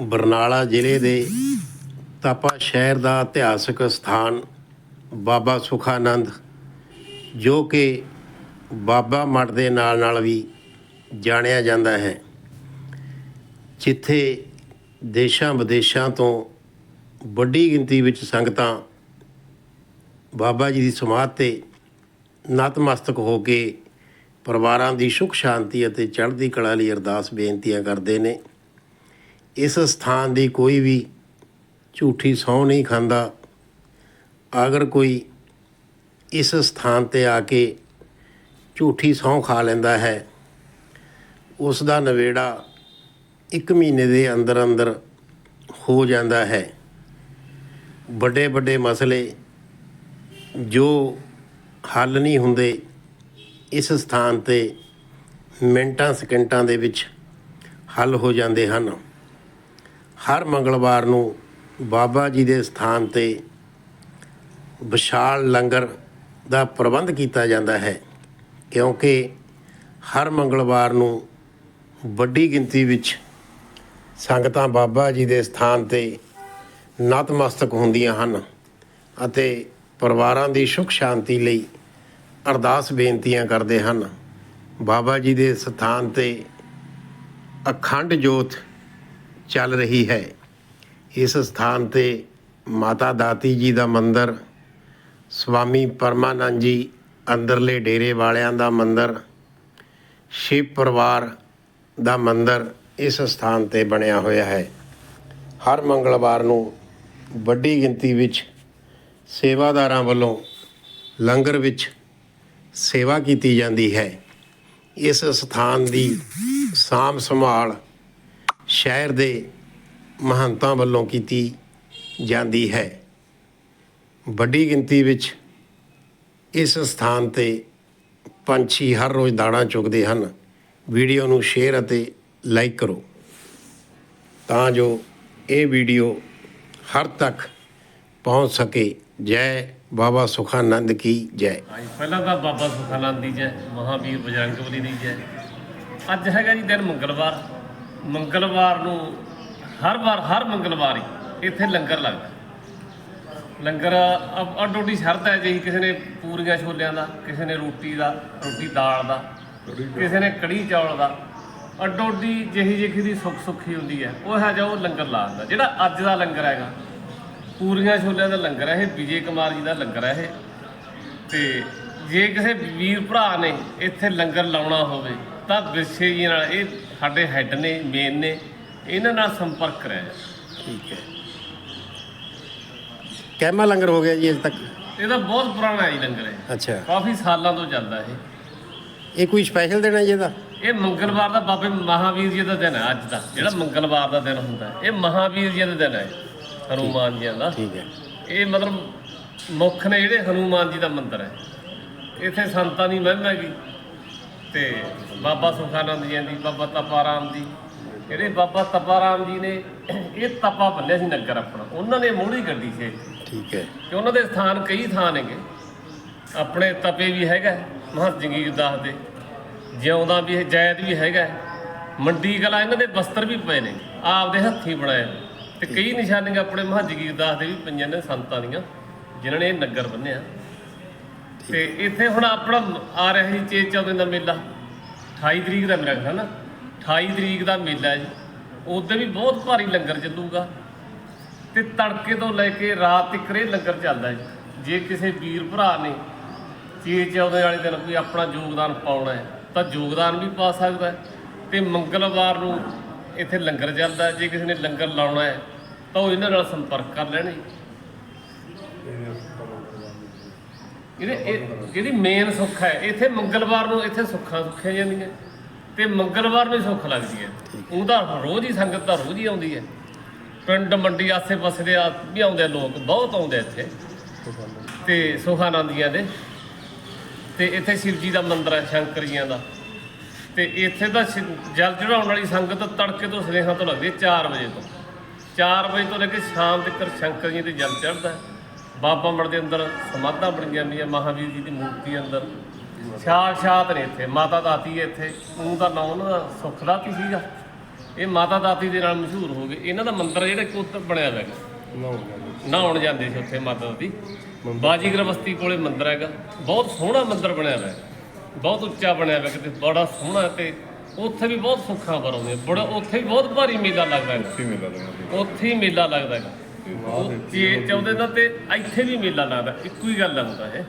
ਬਰਨਾਲਾ ਜ਼ਿਲ੍ਹੇ ਦੇ ਤਪਾ ਸ਼ਹਿਰ ਦਾ ਇਤਿਹਾਸਕ ਸਥਾਨ ਬਾਬਾ ਸੁਖਾਨੰਦ, ਜੋ ਕਿ ਬਾਬਾ ਮਠ ਦੇ ਨਾਲ ਨਾਲ ਵੀ ਜਾਣਿਆ ਜਾਂਦਾ ਹੈ, ਜਿੱਥੇ ਦੇਸ਼ਾਂ ਵਿਦੇਸ਼ਾਂ ਤੋਂ ਵੱਡੀ ਗਿਣਤੀ ਵਿੱਚ ਸੰਗਤਾਂ ਬਾਬਾ ਜੀ ਦੀ ਸਮਾਧ ਤੇ ਨਤਮਸਤਕ ਹੋ ਕੇ ਪਰਿਵਾਰਾਂ ਦੀ ਸੁਖ ਸ਼ਾਂਤੀ ਅਤੇ ਚੜ੍ਹਦੀ ਕਲਾ ਲਈ ਅਰਦਾਸ ਬੇਨਤੀਆਂ ਕਰਦੇ ਨੇ। ਇਸ ਸਥਾਨ ਦੀ ਕੋਈ ਵੀ ਝੂਠੀ ਸਹੁੰ ਨਹੀਂ ਖਾਂਦਾ। ਅਗਰ ਕੋਈ ਇਸ ਸਥਾਨ ਤੇ ਆ ਕੇ ਝੂਠੀ ਸਹੁੰ ਖਾ ਲੈਂਦਾ ਹੈ, ਉਸ ਦਾ ਨਵੇੜਾ ਇੱਕ ਮਹੀਨੇ ਦੇ ਅੰਦਰ ਅੰਦਰ ਹੋ ਜਾਂਦਾ ਹੈ। ਵੱਡੇ ਵੱਡੇ ਮਸਲੇ ਜੋ ਹੱਲ ਨਹੀਂ ਹੁੰਦੇ ਇਸ ਸਥਾਨ ਤੇ ਮਿੰਟਾਂ ਸਕਿੰਟਾਂ ਦੇ ਵਿੱਚ ਹੱਲ ਹੋ ਜਾਂਦੇ ਹਨ। ਹਰ ਮੰਗਲਵਾਰ ਨੂੰ ਬਾਬਾ ਜੀ ਦੇ ਸਥਾਨ ਤੇ ਵਿਸ਼ਾਲ ਲੰਗਰ ਦਾ ਪ੍ਰਬੰਧ ਕੀਤਾ ਜਾਂਦਾ ਹੈ, ਕਿਉਂਕਿ ਹਰ ਮੰਗਲਵਾਰ ਨੂੰ ਵੱਡੀ ਗਿਣਤੀ ਵਿੱਚ ਸੰਗਤਾਂ ਬਾਬਾ ਜੀ ਦੇ ਸਥਾਨ ਤੇ ਨਤਮਸਤਕ ਹੁੰਦੀਆਂ ਹਨ ਅਤੇ ਪਰਿਵਾਰਾਂ ਦੀ ਸੁਖ ਸ਼ਾਂਤੀ ਲਈ ਅਰਦਾਸ ਬੇਨਤੀਆਂ ਕਰਦੇ ਹਨ। ਬਾਬਾ ਜੀ ਦੇ ਸਥਾਨ ਤੇ ਅਖੰਡ ਜੋਤ ਚੱਲ ਰਹੀ ਹੈ। ਇਸ ਸਥਾਨ ਤੇ ਮਾਤਾ ਦਾਤੀ ਜੀ ਦਾ ਮੰਦਿਰ, ਸਵਾਮੀ ਪਰਮਾਨੰਦ ਜੀ ਅੰਦਰਲੇ ਡੇਰੇ ਵਾਲਿਆਂ ਦਾ ਮੰਦਿਰ, ਸ਼ਿਵ ਪਰਿਵਾਰ ਦਾ ਮੰਦਿਰ ਇਸ ਸਥਾਨ ਤੇ ਬਣਿਆ ਹੋਇਆ ਹੈ। ਹਰ ਮੰਗਲਵਾਰ ਨੂੰ ਵੱਡੀ ਗਿਣਤੀ ਵਿੱਚ ਸੇਵਾਦਾਰਾਂ ਵੱਲੋਂ ਲੰਗਰ ਵਿੱਚ ਸੇਵਾ ਕੀਤੀ ਜਾਂਦੀ ਹੈ। ਇਸ ਸਥਾਨ ਦੀ ਸਾਂਭ ਸੰਭਾਲ ਸ਼ਹਿਰ ਦੇ ਮਹੰਤਾਂ ਵੱਲੋਂ ਕੀਤੀ ਜਾਂਦੀ ਹੈ। ਵੱਡੀ ਗਿਣਤੀ ਵਿੱਚ ਇਸ ਸਥਾਨ ਤੇ ਪੰਛੀ ਹਰ ਰੋਜ਼ ਦਾਣਾ ਚੁਗਦੇ ਹਨ। ਵੀਡੀਓ ਨੂੰ ਸ਼ੇਅਰ ਅਤੇ ਲਾਈਕ ਕਰੋ ਤਾਂ ਜੋ ਇਹ ਵੀਡੀਓ ਹਰ ਤੱਕ ਪਹੁੰਚ ਸਕੇ। ਜੈ ਬਾਬਾ ਸੁਖਾਨੰਦ ਕੀ ਜੈ। ਹਾਂਜੀ, ਪਹਿਲਾਂ ਤਾਂ ਬਾਬਾ ਸੁਖਾਨੰਦ ਦੀ ਜੈ, ਮਹਾਵੀਰ ਬਜਰੰਗਬਲੀ ਦੀ ਜੈ। ਅੱਜ ਹੈਗਾ ਜੀ ਦਿਨ ਮੰਗਲਵਾਰ। ਮੰਗਲਵਾਰ ਨੂੰ ਹਰ ਵਾਰ, ਹਰ ਮੰਗਲਵਾਰ ਹੀ ਇੱਥੇ ਲੰਗਰ ਲੱਗਦਾ। ਲੰਗਰ ਅ- ਅੱਡੋ ਅੱਡੀ ਸ਼ਰਤ ਹੈ ਜਿਹੀ, ਕਿਸੇ ਨੇ ਪੂਰੀਆਂ ਛੋਲਿਆਂ ਦਾ, ਕਿਸੇ ਨੇ ਰੋਟੀ ਦਾ, ਰੋਟੀ ਦਾਲ ਦਾ, ਕਿਸੇ ਨੇ ਕੜੀ ਚੌਲ ਦਾ। ਅੱਡੋ ਅੱਡੀ ਜਿਹੀ ਜਿਹੀ ਦੀ ਸੁੱਖ ਸੁੱਖੀ ਹੁੰਦੀ ਹੈ, ਉਹ ਹੈ ਜੋ ਉਹ ਲੰਗਰ ਲਾ ਦਿੰਦਾ, ਜਿਹੜਾ ਅੱਜ ਦਾ ਲੰਗਰ ਹੈਗਾ। ਪੂਰੀਆਂ ਛੋਲਿਆਂ ਦਾ ਲੰਗਰ ਹੈ ਇਹ, ਵਿਜੇ ਕੁਮਾਰ ਜੀ ਦਾ ਲੰਗਰ ਹੈ ਇਹ। ਤੇ ਜੇ ਕਿਸੇ ਵੀਰ ਭਰਾ ਨੇ ਇੱਥੇ ਲੰਗਰ ਲਾਉਣਾ ਹੋਵੇ, ਤਾਂ ਵਿਸ਼ੇ ਜੀ ਨਾਲ ਇਹ ਸਾਡੇ ਹੈੱਡ ਨੇ ਮੇਨ ਨੇ ਇਹਨਾਂ ਨਾਲ ਸੰਪਰਕ ਜਾਵੇ ਠੀਕ ਹੈ। ਕਹਿਮਾ ਲੰਗਰ ਹੋ ਗਿਆ ਜੀ ਅਜੇ ਤੱਕ? ਇਹਦਾ ਬਹੁਤ ਪੁਰਾਣਾ ਹੈ ਜੀ ਲੰਗਰ ਇਹ ਅੱਛਾ। ਕਾਫੀ ਸਾਲਾਂ ਤੋਂ ਚੱਲਦਾ ਇਹ। ਇਹ ਕੋਈ ਸਪੈਸ਼ਲ ਦੇਣਾ ਜੀ ਇਹਦਾ? ਇਹ ਮੰਗਲਵਾਰ ਦਾ ਬਾਬੇ ਮਹਾਵੀਰ ਜੀ ਦਾ ਦਿਨ ਹੈ ਅੱਜ ਦਾ ਜਿਹੜਾ ਮੰਗਲਵਾਰ ਦਾ ਦਿਨ ਹੁੰਦਾ ਹੈ। ਇਹ ਮਹਾਵੀਰ ਜੀ ਦਾ ਦਿਨ ਹੈ ਹਨੂਮਾਨ ਜੀ ਦਾ। ਠੀਕ ਹੈ। ਇਹ ਮਤਲਬ ਮੁੱਖ ਨੇ ਜਿਹੜੇ ਹਨੂਮਾਨ ਜੀ ਦਾ ਮੰਦਿਰ ਹੈ। ਇੱਥੇ ਸੰਤਾਂ ਦੀ ਮਹਿਮਾ ਹੈਗੀ। ਤੇ ਬਾਬਾ ਸੁਖਾਨੰਦ ਜੀ ਦੀ ਬਾਬਾ ਤਪਾਰਾਮ ਦੀ। ਜਿਹੜੇ ਬਾਬਾ ਤਪਾਰਾਮ ਜੀ ਨੇ ਇਹ ਤਪਾ ਬੰਨਿਆ ਸੀ ਨਗਰ ਆਪਣਾ। ਉਹਨਾਂ ਨੇ ਮੋਹੜੀ ਗੱਡੀ ਸੀ ਠੀਕ ਹੈ। ਤੇ ਉਹਨਾਂ ਦੇ ਸਥਾਨ ਕਈ ਥਾਂ ਨੇਗੇ ਆਪਣੇ ਤਪੇ ਵੀ ਹੈਗਾ ਮਹੰਤ ਜੰਗੀਰ ਦਾਸ ਦੇ। ਜਿਉਂਦਾ ਵੀ ਜੈਦ ਵੀ ਹੈਗਾ ਮੰਡੀ ਕਲਾ ਇਹਨਾਂ ਦੇ ਬਸਤਰ ਵੀ ਪਏ ਨੇ। ਆਪਦੇ ਹੱਥੀਂ ਬਣਾਏ। ਤੇ ਕਈ ਨਿਸ਼ਾਨੀਆਂ ਆਪਣੇ ਮਹੰਤ ਜੰਗੀਰ ਦਾਸ ਦੇ ਵੀ ਪਈਆਂ ਨੇ ਸੰਤਾਂ ਦੀਆਂ ਜਿਨ੍ਹਾਂ ਨੇ ਇਹ ਨਗਰ ਬੰਨਿਆ। ਤੇ ਇੱਥੇ ਹੁਣ ਆਪਣਾ ਆ ਰਿਹਾ ਜੀ ਚੇਤ ਚੌਦਨ ਦਾ ਮੇਲਾ। 28 ਤਰੀਕ ਦਾ ਮੇਰਾ ਖਿਆਲ ਨਾ 28 ਤਰੀਕ ਦਾ ਮੇਲਾ ਜੀ। ਉਦੋਂ ਵੀ ਬਹੁਤ ਭਾਰੀ ਲੰਗਰ ਚੱਲੂਗਾ। ਤੇ ਤੜਕੇ ਤੋਂ ਲੈ ਕੇ ਰਾਤ ਤੱਕ ਇਹ ਲੰਗਰ ਚੱਲਦਾ ਜੀ। ਜੇ ਕਿਸੇ ਵੀਰ ਭਰਾ ਨੇ ਚੀਜ਼ ਚਾਉਦੇ ਵਾਲੇ ਦਿਨ ਕੋਈ ਆਪਣਾ ਯੋਗਦਾਨ ਪਾਉਣਾ ਹੈ, ਤਾਂ ਯੋਗਦਾਨ ਵੀ ਪਾ ਸਕਦਾ ਹੈ। ਤੇ ਮੰਗਲਵਾਰ ਨੂੰ ਇੱਥੇ ਲੰਗਰ ਚੱਲਦਾ ਜੇ ਕਿਸੇ ਨੇ ਲੰਗਰ ਲਾਉਣਾ ਹੈ, ਤਾਂ ਉਹ ਇਹਨਾਂ ਨਾਲ ਸੰਪਰਕ ਕਰ ਲੈਣ ਜੀ ਇਹਦੇ ਇਹ ਜਿਹੜੀ ਮੇਨ ਸੁੱਖ ਹੈ ਇੱਥੇ ਮੰਗਲਵਾਰ ਨੂੰ ਇੱਥੇ ਸੁੱਖਾਂ ਸੁੱਖੀਆਂ ਜਾਂਦੀਆਂ। ਤੇ ਮੰਗਲਵਾਰ ਨੂੰ ਹੀ ਸੁੱਖ ਲੱਗਦੀ ਹੈ। ਉਹਦਾ ਰੋਜ਼ ਹੀ ਸੰਗਤ ਤਾਂ ਰੋਜ਼ ਹੀ ਆਉਂਦੀ ਹੈ। ਪਿੰਡ ਮੰਡੀ ਆਸੇ-ਪਾਸੇ ਦੇ ਆ- ਵੀ ਆਉਂਦੇ ਲੋਕ ਬਹੁਤ ਆਉਂਦੇ ਇੱਥੇ। ਤੇ ਸੁਖਾਨੰਦੀਆਂ ਦੇ। ਤੇ ਇੱਥੇ ਸ਼ਿਵ ਜੀ ਦਾ ਮੰਦਿਰ ਹੈ ਸ਼ੰਕਰ ਜੀਆਂ ਦਾ। ਤੇ ਇੱਥੇ ਦਾ ਜਲ ਚੜਾਉਣ ਵਾਲੀ ਸੰਗਤ ਤੜਕੇ ਤੋਂ ਸਨੇਹਾਂ ਤੋਂ ਲੱਗਦੀ ਹੈ 4 ਵਜੇ ਤੋਂ। 4 ਵਜੇ ਤੋਂ ਲੈ ਕੇ ਸ਼ਾਮ ਤੱਕ ਸ਼ੰਕਰ ਜੀ ਤੇ ਜਲ ਚੜਦਾ ਬਾਬਾ ਮੜ ਦੇ ਅੰਦਰ ਸਮਾਧਾਂ ਬਣ ਜਾਂਦੀਆਂ ਮਹਾਵੀਰ ਜੀ ਦੀ ਮੂਰਤੀ ਅੰਦਰ। ਸਾਖਸ਼ਾਤ ਨੇ ਇੱਥੇ ਮਾਤਾ ਦਾਤੀ ਹੈ ਇੱਥੇ। ਉਹ ਦਾ ਨਾਮ ਉਹਨਾਂ ਦਾ ਸੁਖਦਾਤੀ ਸੀਗਾ। ਇਹ ਮਾਤਾ ਦਾਤੀ ਦੇ ਨਾਲ ਮਸ਼ਹੂਰ ਹੋ ਗਏ। ਇਹਨਾਂ ਦਾ ਮੰਦਿਰ ਜਿਹੜਾ ਉੱਤਰ ਬਣਿਆ ਹੋਇਆ ਨਹਾਉਣ ਜਾਂਦੇ ਸੀ। ਉੱਥੇ ਮਾਤਾ ਦਾਤੀ। ਬਾਜੀਗਰ ਬਸਤੀ ਕੋਲੇ ਮੰਦਿਰ ਹੈਗਾ। ਬਹੁਤ ਸੋਹਣਾ ਮੰਦਿਰ ਬਣਿਆ ਹੋਇਆ ਹੈ। ਬਹੁਤ ਉੱਚਾ ਬਣਿਆ ਹੋਇਆ ਕਿਤੇ ਬੜਾ ਸੋਹਣਾ ਤੇ ਉੱਥੇ ਵੀ ਬਹੁਤ ਸੁੱਖਾਂ ਬਰਾਉਂਦੇ ਬੜਾ ਉੱਥੇ ਵੀ ਬਹੁਤ ਭਾਰੀ ਮੇਲਾ ਲੱਗਦਾ ਕੀ ਮਿਲਦਾ ਤੁਹਾਨੂੰ ਉੱਥੇ ਹੀ ਮੇਲਾ ਲੱਗਦਾ ਉਹ ਇਹ ਚਾਹੁੰਦੇ ਨਾ ਤੇ ਇੱਥੇ ਵੀ ਮੇਲਾ ਲੱਗਦਾ ਇੱਕੋ ਹੀ ਗੱਲ ਹੁੰਦਾ ਇਹ।